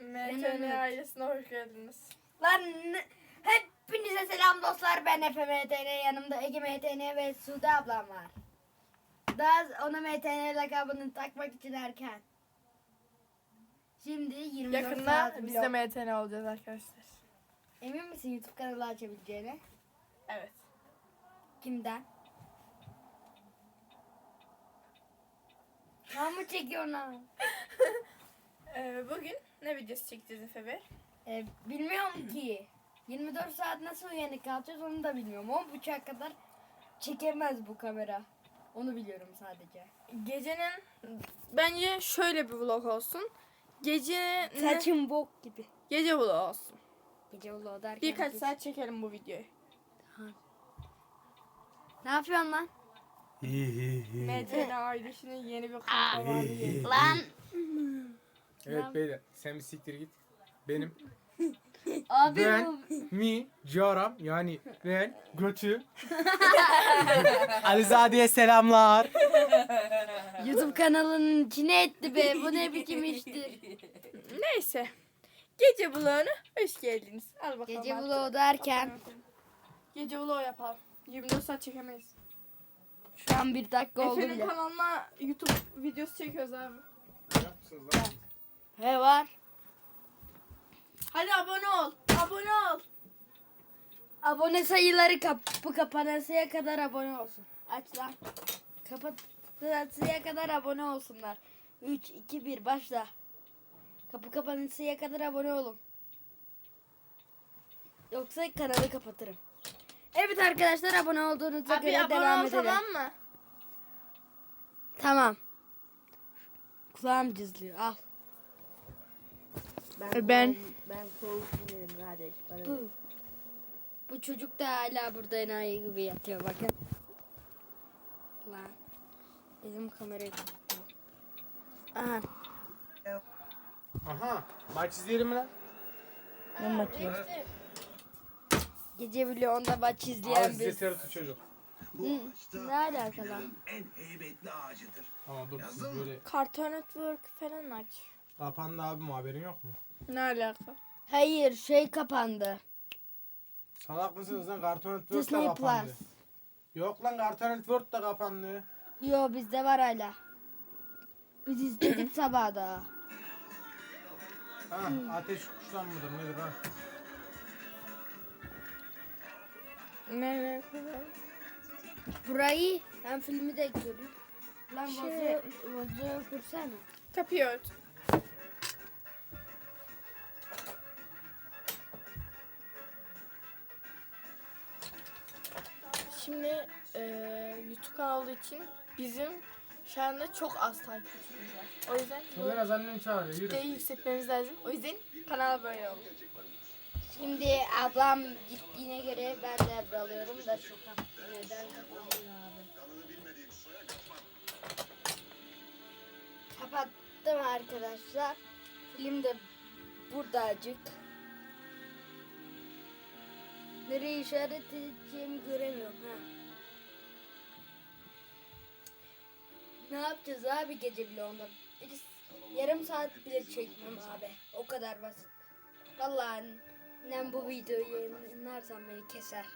MTN ailesine hoş geldiniz. Lan hepinize selam dostlar. Ben Efe MTN. Yanımda Ege MTN ve Sude ablam var. Daha ona MTN lakabını takmak için erken. Şimdi 24 Yakında saat biz de MTN olacağız arkadaşlar. Emin misin YouTube kanalı açabileceğine? Evet. Kimden? Kan mı çekiyorsun lan? Ee, bugün ne videosu çekeceğiz Efe Bey? Ee, bilmiyorum ki. 24 saat nasıl uyanık kalacağız onu da bilmiyorum. 10.30'a kadar çekemez bu kamera. Onu biliyorum sadece. Gecenin bence şöyle bir vlog olsun. Gece Saçım bok gibi. gece vlog olsun. Gece vlogu derken. Birkaç saat çekelim bu videoyu. Ne yapıyorsun lan? MTN ailesinin yeni bir kahramanı geliyor. Lan. Evet beyler sen bir siktir git. Benim Abi ben bu. mi Caram yani ben götü. Alizade'ye selamlar. YouTube kanalının içine etti be. Bu ne biçim iştir. Neyse. Gece vloguna hoş geldiniz. Al bakalım. Gece artık. vlogu derken Gece vlog yapalım. 24 saat çekemeyiz. Şu an bir dakika oldu Efe'nin bile. kanalına YouTube videosu çekiyoruz abi. He var. Hadi abone ol. Abone ol. Abone sayıları kapı kapanasıya kadar abone olsun. Aç lan. Kapatıncaya kadar abone olsunlar. 3, 2, 1 başla. Kapı kapanasıya kadar abone olun. Yoksa kanalı kapatırım. Evet arkadaşlar abone olduğunuza Abi göre abone devam ol edelim. tamam mı? Tamam. Kulağım cızlıyor. Al. Ben- ben korkuyorum kardeş. Bu, bu çocuk da hala burada enayi gibi yatıyor bakın. Lan. Benim kamerayı kapattım. Aha. Aha maç izleyelim mi lan? Ne maçı? Gece bile onda maç izleyen Abi size bir. terörtü çocuk. Hı, ne alaka lan? en heybetli ağacıdır. Ama dur siz böyle Cartoon Network falan aç. kapandı abi mu haberin yok mu? Ne alaka? Hayır şey kapandı. Salak mısınız lan Cartoon Network da Disney kapandı. Plus. Yok lan Cartoon Network da kapandı. Yo bizde var hala. Biz izledik sabah da. Ha ateş kuşlan mıdır nedir ha? Ne ne Burayı ben filmi de ekliyorum. Lan Şey- vazo, vazo kursana. Kapıyı ört. Şimdi eee YouTube kanalı için bizim şu anda çok az takipçimiz var. O yüzden bu Biraz annem çağırıyor yürü. videoyu yükseltmemiz lazım. O yüzden kanal böyle oldu. Şimdi ablam gittiğine göre ben de devralıyorum da şu kap neden kapanıyor abi. Kapattım arkadaşlar. Film de buradacık. Nereye işaret edeceğimi göremiyorum ha. Ne yapacağız abi gece bile onda? Yarım saat bile çekmem abi. O kadar basit. Vallahi annem bu videoyu yayınlarsam beni keser.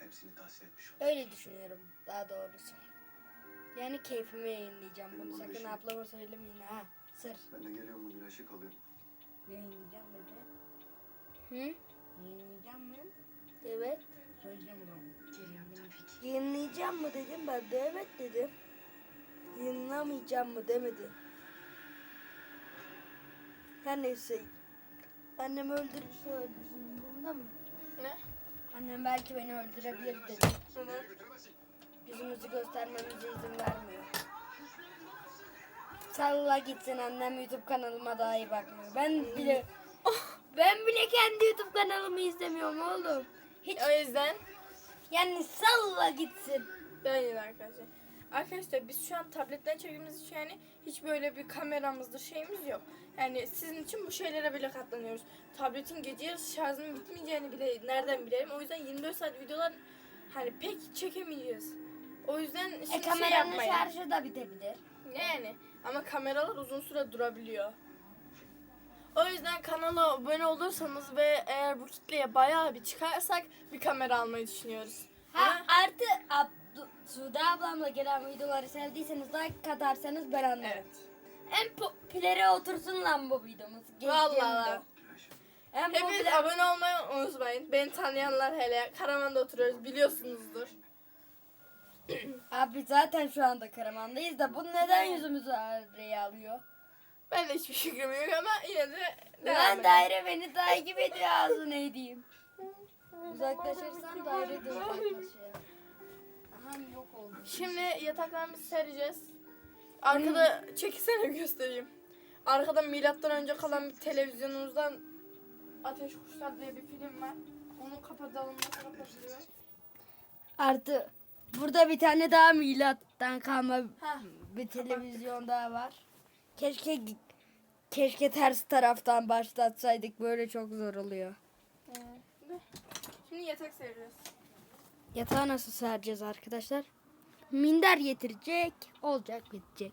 Hepsini tahsil etmiş ol. Öyle düşünüyorum daha doğrusu. Yani keyfime yayınlayacağım bunu. Sakın ablama söylemeyin ha. Sır. Ben de geliyorum bugün aşık alıyorum. Yayınlayacağım dedi. Hı? Yayınlayacağım mı? Evet. Söyleyeceğim o zaman. Geliyorum tabii ki. Yayınlayacağım mı dedim ben de evet dedim. Yayınlamayacağım mı demedi. Her neyse. Annem öldürürse öldürsün bunda mı? Ne? Annem belki beni öldürebilir dedi. Yüzümüzü göstermemize izin vermiyor. Salla gitsin annem YouTube kanalıma daha iyi bakmıyor. Ben bile ben bile kendi YouTube kanalımı izlemiyorum oğlum. Hiç O yüzden yani salla gitsin. Böyle arkadaşlar. Arkadaşlar biz şu an tabletten çektiğimiz için yani hiç böyle bir kameramızdır şeyimiz yok. Yani sizin için bu şeylere bile katlanıyoruz. Tabletin gece yarısı şarjının bitmeyeceğini bile nereden bilelim. O yüzden 24 saat videolar hani pek çekemeyeceğiz. O yüzden şimdi E şey kameranın yapmayın. şarjı da bitebilir. Yani Ama kameralar uzun süre durabiliyor. O yüzden kanala abone olursanız ve eğer bu kitleye bayağı bir çıkarsak bir kamera almayı düşünüyoruz. Ha Ama- artı Sude ablamla gelen videoları sevdiyseniz like katarsanız ben anlarım. Evet. En popülere otursun lan bu videomuz. Geçtiğimde. En Hepiniz popüler... abone olmayı unutmayın. Beni tanıyanlar hele Karaman'da oturuyoruz biliyorsunuzdur. Abi zaten şu anda Karaman'dayız da bu neden yüzümüzü araya alıyor? Ben de hiçbir fikrim yok ama yine de edelim. daire beni takip ediyor ağzını edeyim. Uzaklaşırsan daire de uzaklaşıyor. Şimdi yataklarımızı sereceğiz. Arkada çekilsene göstereyim. Arkada milattan önce kalan bir televizyonumuzdan Ateş Kuşlar diye bir film var. Onu kapatalım nasıl kapatılıyor? Artı burada bir tane daha milattan kalma Heh. bir televizyon daha var. Keşke keşke ters taraftan başlatsaydık böyle çok zor oluyor. Ee, Şimdi yatak sereceğiz. Yatağı nasıl sereceğiz arkadaşlar? Minder getirecek, olacak bitecek.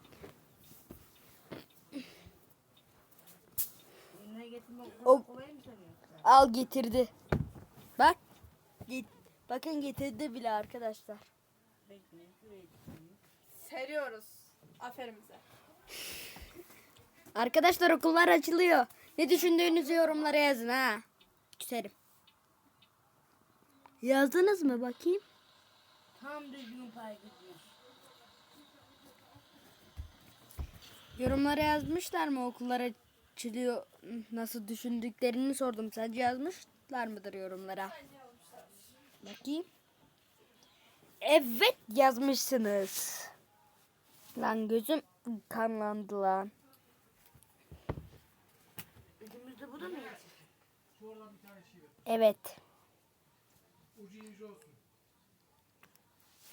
O-? Al getirdi. Bak. Git. Bakın getirdi bile arkadaşlar. Seriyoruz. Aferin bize. Arkadaşlar okullar açılıyor. Ne düşündüğünüzü yorumlara yazın ha. Küserim. Yazdınız mı bakayım? Tam düzgün park Yorumlara yazmışlar mı okullar açılıyor nasıl düşündüklerini sordum. Sence yazmışlar mıdır yorumlara? Bakayım. Evet yazmışsınız. Lan gözüm kanlandı lan. Üçümüzde bu da mı? Evet.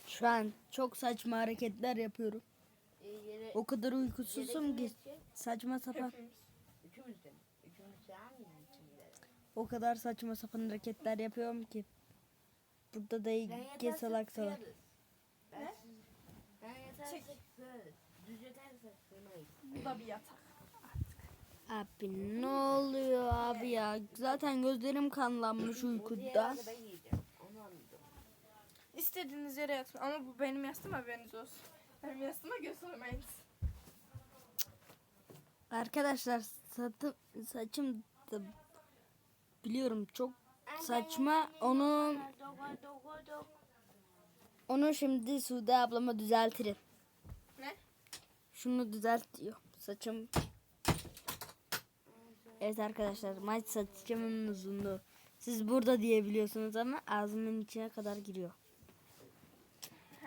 Şu an çok saçma hareketler yapıyorum. Yere, O kadar uykusuzum ki saçma sapan. Üçümüz sığar mıyız içinde? O kadar saçma sapan hareketler yapıyorum ki. Burada da iki salak salak. Ben, ben yatarsak sığarız. Düz yatarsak sığmayız. Bu da bir yatak. Abi ne oluyor abi ya? Zaten gözlerim kanlanmış uykuda. İstediğiniz yere yatın ama bu benim yastığım haberiniz olsun. Benim yastığıma göz sormayınız. Arkadaşlar satı, saçım da biliyorum çok saçma. Onu onu şimdi Sude ablama düzeltirim. Ne? Şunu düzelt diyor. Saçım. Evet arkadaşlar maç saçımın uzunluğu. Siz burada diyebiliyorsunuz ama ağzımın içine kadar giriyor.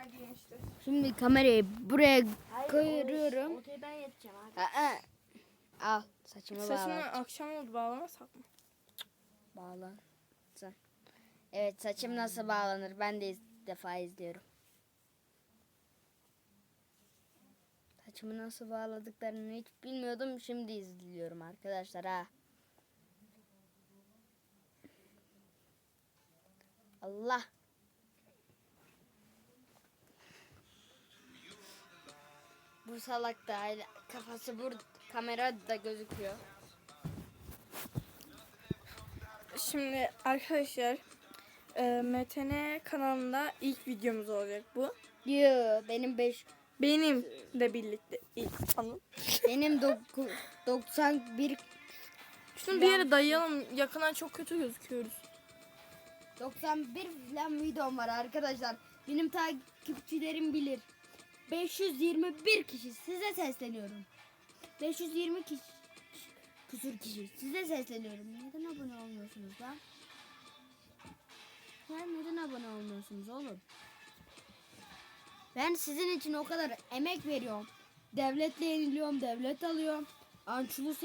Gençler. Şimdi kamerayı buraya koyuyorum. Ortaya ben yatacağım abi. Aa, al saçımı Saçını bağla. akşam oldu bağlamasak mı? Bağlan. Sen. Evet saçım nasıl bağlanır ben de ilk defa izliyorum. Saçımı nasıl bağladıklarını hiç bilmiyordum. Şimdi izliyorum arkadaşlar ha. Allah. Bu salak da kafası burada kamerada gözüküyor. Şimdi arkadaşlar e, MTN kanalında ilk videomuz olacak bu. Yo benim 5 Benim de birlikte ilk anım. benim doku- 91 Şunu bir yere dayayalım. Yakından çok kötü gözüküyoruz. 91 falan videom var arkadaşlar. Benim takipçilerim bilir. 521 kişi size sesleniyorum. 520 kişi küsür kişi size sesleniyorum. Neden abone olmuyorsunuz lan? Ya neden abone olmuyorsunuz oğlum? Ben sizin için o kadar emek veriyorum. Devletle yeniliyorum, devlet alıyorum. Ançulus